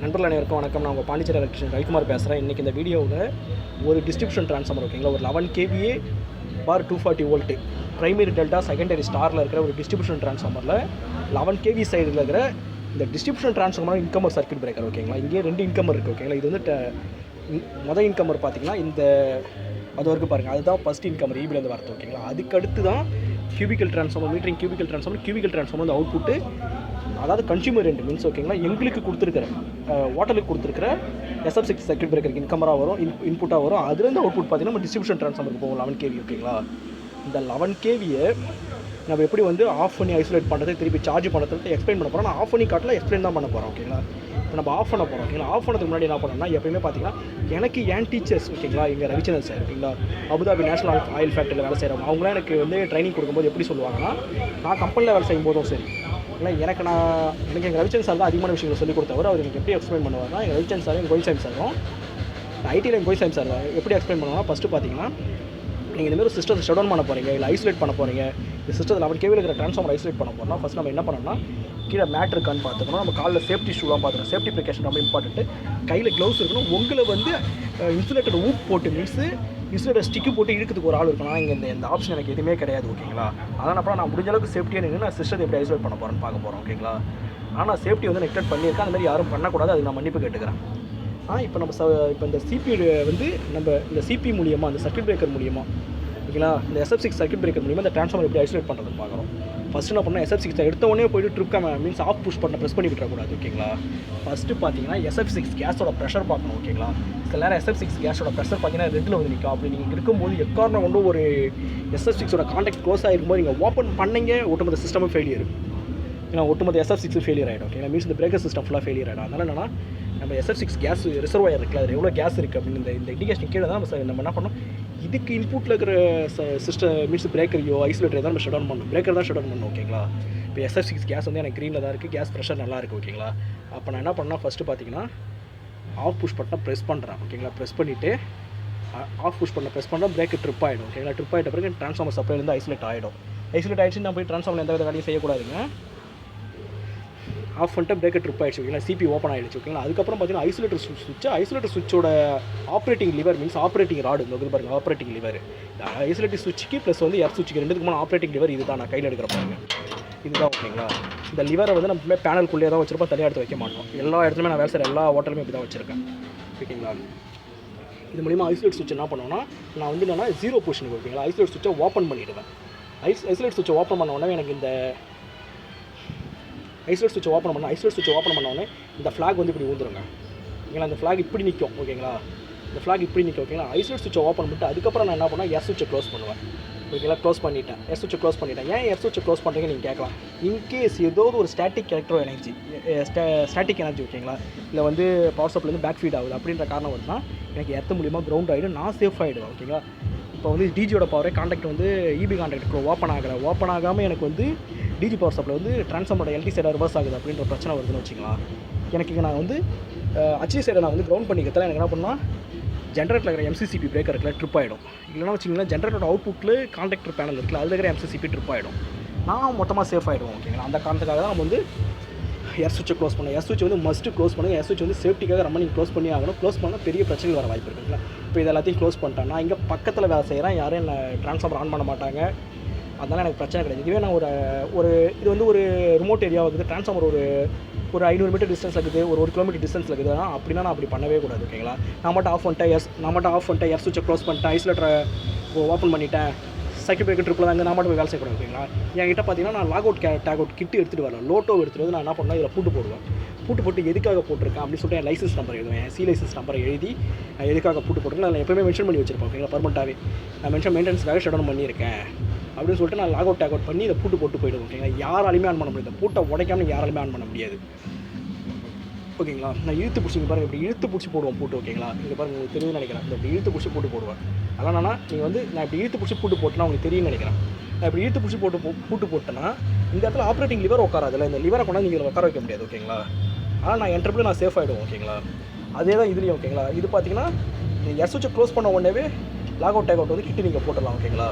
நண்பர்கள் அனைவருக்கும் வணக்கம். நான் உங்கள் பாண்டிச்சேரி எலக்ட்ரிஷன் ரவிக்குமார் பேசுகிறேன் இன்றைக்கி இந்த வீடியோவில் ஒரு டிஸ்ட்ரிபியூஷன் ட்ரான்ஸ்ஃபார்மர் ஓகேங்களா ஒரு eleven KVA four to forty volt primary delta secondary ஸ்டாரில் இருக்கிற ஒரு டிஸ்ட்ரிபியூஷன் ட்ரான்ஸ்ஃபார்மரில் லெவன் கேவி சைடில் இருக்கிற இந்த distribution transformer incomer circuit breaker ஓகேங்களா இங்கே ரெண்டு இன்கமர் இருக்குது ஓகேங்களா இது வந்து மொதல் இன்கமர் பார்த்தீங்கன்னா இந்த அது வரைக்கும் பாருங்கள் அதுதான் ஃபஸ்ட் இன்கமர் ஈபிலேருந்து வரது ஓகேங்களா அதுக்கடுத்து தான் cubicle transformer metering cubicle transformer cubicle transformer வந்து அவுட்புட்டு அதாவது கன்சியூமர் ரெண்டு மீன்ஸ் ஓகேங்களா எங்களுக்கு கொடுத்துருக்கிற வாட்டலுக்கு கொடுத்துருக்கிற எஸ்எஃப் சிக்ஸ் சர்க்கியூட் பிரேக்கருக்கு இன்கமராக வரும் இன் இன்புட்டாக வரும். அதுலேருந்து அவுட்புட் பார்த்தீங்கன்னா நம்ம டிஸ்ட்ரிபியூஷன் ட்ரான்ஸ்ஃபார்மருக்கு போகும் லெவன் கேவி ஓகேங்களா இந்த லெவன் கேவியை நம்ம எப்படி வந்து ஆஃப் பண்ணி ஐசோலேட் பண்ணுறது திருப்பி சார்ஜ் பண்ணுறது எக்ஸ்பிளைன் பண்ண போகிறோம் நான் ஆஃப் பண்ணி காட்டில் எக்ஸ்பிளைன் தான் பண்ண போகிறோம் ஓகேங்களா இப்போ நம்ம ஆஃப் பண்ண போகிறோம் ஓகேங்களா ஆஃப் பண்ணதுக்கு முன்னாடி என்ன பண்ணோம்னா எப்பயுமே பார்த்தீங்கன்னா எனக்கு ஏன் டீச்சர்ஸ் ஓகேங்களா எங்கள் ரவிச்சந்திரன் சார் ஓகேங்களா அபுதாபி நேஷனல் ஆயில் ஃபேக்டரியில் வேலை செய்கிறவங்க அவங்களாம் எனக்கு வந்து ட்ரைனிங் கொடுக்கும்போது எப்படி சொல்லுவாங்கன்னா நான் கம்பெனியில் வேலை செய்யும் போதும் சரி. இல்லை எனக்கு நான் எனக்கு எங்கள் ரவிச்சந்திரன் சார் தான் அதிகமான விஷயங்களை சொல்லிக் கொடுத்தவர். அவர் எனக்கு எப்படி எக்ஸ்பிளைன் பண்ணுவார்னா எங்கள் ரவிச்சந்திரன் சார் எங்கள் கோயிசாமி சாரும் ஐடியில் எங்கள் கோயிசாமி சார் எப்படி எக்ஸ்பிளைன் பண்ணுவாங்கன்னா ஃபஸ்ட்டு பார்த்தீங்கன்னா நீங்கள் இந்த மாதிரி சிஸ்டத்தை ஷட் டவுன் பண்ண போகிறீங்க இல்லை ஐசோலேட் பண்ண போகிறீங்க இந்த சிஸ்டத்தில் அவர் கேவியில் இருக்கிற ட்ரான்ஸ்ஃபார்மர் ஐசோலேட் பண்ண போகிறோம்னா ஃபஸ்ட் நம்ம என்ன பண்ணணும்னா கீழே மேட் இருக்கான்னு பார்த்துக்கணும். நம்ம காலில் சேஃப்டி ஷூலாம் பார்த்துக்கணும். சேஃப்டி ப்ரிகாஷன் ரொம்ப இம்பார்ட்டன்ட்டு கையில் க்ளவுஸ் இருக்கணும். உங்களை வந்து இன்சுலேட்டட் ஊப் போட்டு மீன்ஸு இன்சுலேட்டர் ஸ்டிக்கு போட்டு இழுக்கிறதுக்கு ஒரு ஆள் இருக்கணும். இங்கே இந்த இந்த ஆப்ஷன் எனக்கு எதுவுமே கிடையாது ஓகேங்களா அதனால் அப்புறம் நான் முடிஞ்ச அளவுக்கு சேஃப்டியாக நின்று நான் சிஸ்டத்தை எப்படி ஐசோலேட் பண்ண போகிறேன்னு பார்க்க போகிறோம் ஓகேங்களா ஆனால் சேஃப்டி வந்து நெக்லெக்ட் பண்ணியிருக்கேன் அந்த மாதிரி யாரும் பண்ணக்கூடாது. அது நான் மன்னிப்பு கேட்டுக்கிறேன். ஆனால் இப்போ நம்ம ச இப்போ இந்த சிபி வந்து நம்ம இந்த சிபி மூலியமாக இந்த சர்க்கியூட் பிரேக்கர் மூலியமாக ஓகேங்களா? இந்த எஸ்எஃப் சிக்ஸ் சர்க்யூட் பிரேக்கர் மூலிமா இந்த ட்ரான்ஸ்ஃபார்மர் எப்படி ஐசோலேட் பண்ணுறது பார்க்குறோம். ஃபஸ்ட்டு என்ன பண்ணால் எஸ்எஃப் சிக்ஸ் எடுத்த உடனே போயிட்டு ட்ரிப் கேம மீன்ஸ் ஆஃப் புஷ் பண்ண ப்ரெஸ் பண்ணி விட்டுறக்கூடாது ஓகேங்களா? ஃபஸ்ட்டு பார்த்தீங்கன்னா எஸ்எஃப் சிக்ஸ் கேஸோட ப்ரெஷர் பார்க்கணும் ஓகேங்களா? சில நேரம் எஸ்எஃப் சிக்ஸ் கேஸோட ப்ரெஷர் பார்த்தீங்கன்னா ரெட்டில் வந்து நிற்கும் அப்படி நீங்கள் இருக்கும்போது எக்காரணம் கொண்டு ஒரு எஸ்எஃப் சிக்ஸோட கான்டாக்ட் க்ளோஸ் ஆகிருக்கும்போது நீங்கள் ஓப்பன் பண்ணீங்க ஒட்டுமொத்த சிஸ்டமும் ஃபெயிலியர் ஏன்னா ஒட்டுமொத்த எஸ்எஃப் சிக்ஸ் ஃபெயிலியர் ஆகிடும் ஓகே மீன்ஸ் இந்த பிரேக்கர் சிஸ்டம் ஃபுல்லாக ஃபெயிலியர் ஆகிடும் அதனால என்னன்னா நம்ம எஸ்எஃப் சிக்ஸ் கேஸ் ரிசர்வாயர் இருக்குல்ல அது எவ்வளோ கேஸ் இருக்குது அப்படின்னு இந்த இந்த இண்டிகேஷன் கீழே தான் நம்ம நம்ம என்ன பண்ணோம் இதுக்கு இன்புட்டில் இருக்கிற சிஸ்டம் மீன்ஸ் பிரேக்கரையோ ஐசோலேட்டர் தான் நம்ம ஷட் டவுன் பண்ணணும். பிரேக்கர் தான் ஷட் டவுன் பண்ணணும் ஓகேங்களா இப்போ எஸ்எஃப் சிக்ஸ் கேஸ் வந்து எனக்கு க்ரீனில் தான் இருக்குது கேஸ் ப்ரெஷர் நல்லா இருக்குது ஓகேங்களா அப்போ நான் என்ன பண்ணால் ஃபஸ்ட்டு பார்த்தீங்கன்னா ஆஃப் புஷ் பட்டன் ப்ரெஸ் பண்ணுறேன் ஓகேங்களா ப்ரெஸ் பண்ணிவிட்டு ஆஃப் புஷ் பண்ண ப்ரெஸ் பண்ணால் பிரேக் ட்ரிப் ஆகிடும் ஓகேங்களா ட்ரிப் ஆகிட்ட பிறகு ட்ரான்ஸ்ஃபார்மர் சப்ளைலேருந்து ஐசோலேட் ஆகிடும் ஐசோலேட் ஆகிடுச்சு நான் போய் ட்ரான்ஸ்ஃபார்மர் எந்த வித வேலையும் செய்யக்கூடாதுங்க. ஆஃப் பண்ணிட்டு பிரேக்கர் ட்ரிப் ஆயிடுச்சு ஓகேங்களா? சிபி ஓப்பன் ஆயிடுச்சு ஓகேங்களா? அதுக்கப்புறம் பார்த்தீங்கன்னா ஐசோலேட்டர் சுவிட்ச் isolator சுவிட்சோட operating lever means operating rod இந்த பாருங்க ஆப்ரேட்டிங் லிவர் ஐசோலேட்டர் சுவிட்சுக்கு ப்ளஸ் வந்து எர் சுவிட்சுக்கு ரெண்டுக்குமான மூணு ஆப்ரேட்டிங் லிவர் இதுதான். நான் கையில் எடுக்கிற பாருங்க. இதுதான் ஓகேங்களா? இந்த லிவரை வந்து நம்ம பேனல்குள்ளேயே தான் வச்சிருப்போம் தனியாக எடுத்து வைக்க மாட்டோம். எல்லா இடத்துலையுமே நான் வேலை செய்கிற எல்லா ஹோட்டலுமே இப்படி தான் வச்சிருக்கேன். ஓகேங்களா? இது மூலிமா ஐசோலேட் சுவிட்ச் என்ன பண்ணுவோம்னா நான் வந்து என்னன்னா ஜீரோ பொசிஷனுக்கு ஓகேங்களா? ஐசோலேட் சுவிட்சை ஓப்பன் பண்ணிவிடுவேன் ஐஸ் ஐசோலேட் சுவிட்சை ஓப்பன் பண்ண உடனே எனக்கு இந்த ஐசோலேட் சுவிட்ச் ஓப்பன் பண்ண ஐசோலேட் சுவிட்ச் ஓப்பன் பண்ணோடனே இந்த ஃப்ளாக் வந்து இப்படி ஊந்துருங்க. ஓகேங்களா இந்த ஃப்ளாக் இப்படி நிற்கும் ஓகேங்களா? இந்த ஃப்ளாக் இப்படி நிற்கும் ஓகேங்களா? ஐசோலேட் சுவிட்ச் ஓப்பன் பண்ணிட்டு அதுக்கப்புறம் நான் என்ன பண்ணேன்? எஸ் சுவிட்சை க்ளோஸ் பண்ணுவேன். ஓகேங்களா? க்ளோஸ் பண்ணிட்டேன். எஸ் சுவிட்சை க்ளோஸ் பண்ணிட்டேன். ஏன் எஸ் சுவிட்சை க்ளோஸ் பண்ணுறீங்கன்னு நீங்கள் கேட்கலாம். இன்கேஸ் ஏதோ ஒரு static electro energy static energy ஓகேங்களா? இல்லை வந்து பவர் சப்லேருந்து பேக் ஃபீட் ஆகுது அப்படின்ற காரணம் வருதுன்னா எனக்கு எர்த்து மூலியமாக கிரவுண்ட் ஆகிடும் நான் சேஃப் ஆகிடுவேன் ஓகேங்களா? இப்போ வந்து டிஜியோட பவரே காண்டாக்ட் வந்து இபி காண்டாக்ட் ஓப்பன் ஆகலை. ஓப்பன் ஆகாமல் எனக்கு வந்து டிஜி பவர் சப்ளை வந்து ட்ரான்ஸ்ஃபார்மரோட எல்டி சைடாக ரிவர்ஸ் ஆகுது அப்படின்ற பிரச்சனை வருதுன்னு வச்சுக்கலாம். எனக்கு இங்கே நான் வந்து அச்சி சைடை நான் வந்து கிரவுண்ட் பண்ணிக்கிறதால எனக்கு என்ன பண்ணால் ஜென்ரேட்டில் இருக்கிற எம்சிசிபி பிரேக்கர் இருக்கல ட்ரிப் ஆகிடும் இல்லைனா வச்சிங்கன்னா ஜென்ரேட்டரோட அவுட்புட்டில் காண்டாக்டர் பேனல் இருக்குல்ல அதில் இருக்கிற எம்சிசிபி ட்ரிப் ஆகிடும் நான் மொத்தமாக சேஃப் ஆகிடுவோம் ஓகேங்களா அந்த காரணத்துக்காக தான் நம்ம வந்து எர் சுவிட்சை க்ளோஸ் பண்ணுங்கள் எர் சுவிட்ச் வந்து மஸ்ட்டு க்ளோஸ் பண்ணுங்கள் எர் சுவிட்ச் வந்து சேஃப்டிக்காக ரொம்ப நீங்கள் க்ளோஸ் பண்ணி ஆகணும். க்ளோஸ் பண்ணால் பெரிய பிரச்சனை வர வாய்ப்பு இருக்குங்களா? இப்போ இது எல்லாத்தையும் க்ளோஸ் பண்ணிட்டேன். நான் இங்கே பக்கத்தில் வேலை செய்கிறேன் யாரும் என்னை ட்ரான்ஸ்ஃபார்மர் ஆன் பண்ண மாட்டாங்க. அதனால் எனக்கு பிரச்சனை கிடையாது. இதுவே நான் ஒரு ஒரு இது வந்து ஒரு ரிமோட் ஏரியா இருக்குது ட்ரான்ஸ்ஃபார்மர் ஒரு ஒரு ஐநூறு மீட்டர் டிஸ்டன்ஸ் இருக்குது. ஒரு ஒரு கிலோமீட்டர் டிஸ்டன்ஸ் இருக்குது. அப்படின்னா நான் அப்படி பண்ணவே கூடாது ஓகேங்களா நான் மட்டும் ஆஃப் பண்ணிட்டேன். எஸ் நான் மட்டும் ஆஃப் பண்ணிட்டேன். எர் சுவிட்சை க்ளோஸ் பண்ணிட்டேன். ஐஸ்லேட்டரை ஓப்பன் பண்ணிட்டேன். சர்க்கியூட் பிரேக்கர் ட்ரிப்பில் தான் நான் மட்டும் போய் வேலை செய்யக்கூடாது ஓகேங்களா? என்கிட்ட பார்த்தீங்கன்னா நான் லாக் அவுட் கே டேக் அவுட் கிட்டு எடுத்துகிட்டு வரேன் லோட்டோ எடுத்துகிட்டு வந்து நான் என்ன பண்ணால் இதில் பூட்டு போடுவேன். பூட்டு போட்டு எதுக்காக போட்டிருக்கேன் அப்படின்னு சொல்லிட்டு என் லைசன்ஸ் நம்பர் எழுதுவேன். சி லைசன்ஸ் நம்பரை எழுதி நான் எதுக்காக பூட்டு போட்டிருக்கேன் நான் எப்பவுமே மென்ஷன் பண்ணி வச்சிருப்பேன் ஓகேங்களா? பர்மனெண்ட்டாகவே நான் மென்ஷன் மெயின்டெனன்ஸ்க்காக ஷட் டவுன் பண்ணியிருக்கேன். அப்படின்னு சொல்லிட்டு நான் லாக் அவுட் டேக் அவுட் பண்ணி இதை பூட்டு போட்டு போயிடுவேன் ஓகேங்களா? யாராலையுமே ஆன் பண்ண முடியாது. பூட்டை உடைக்காமல் யாராலுமே ஆன் பண்ண முடியாது. ஓகேங்களா? நான் இழுத்து பிடிச்சி பாருங்க. இப்படி இழுத்து பிடிச்சி போடுவோம் பூட்டு ஓகேங்களா? இங்கே பாருங்க உங்களுக்கு தெரியும்னு நினைக்கிறேன். இந்த இப்படி இழுத்து பிடிச்சி போட்டு போடுவேன். அதனால் என்னன்னா நீங்கள் வந்து நான் இப்படி இழுத்து பிடிச்சி போட்டு போட்டேன்னா உங்களுக்கு தெரியும்னு நினைக்கிறேன். நான் இப்படி இழுத்து பிடிச்சி போட்டு போ- பூட்டு போட்டேன்னா இந்த இடத்துல ஆப்ரேட்டிங் லிவர் உட்காராதுல இந்த லிவரை கொண்டாந்து நீங்கள் உட்கார வைக்க முடியாது ஓகேங்களா? ஆனால் நான் என்டர்பிள் நான் சேஃப் ஆகிடுவோம் ஓகேங்களா? அதே தான் இதுலேயும் ஓகேங்களா? இது பார்த்தீங்கன்னா நீங்கள் எஸ் வச்சு க்ளோஸ் பண்ண உடனேவே லாக் அவுட் டேக் அவுட் வந்து கிட்ட நீங்கள் போட்டுடலாம் ஓகேங்களா?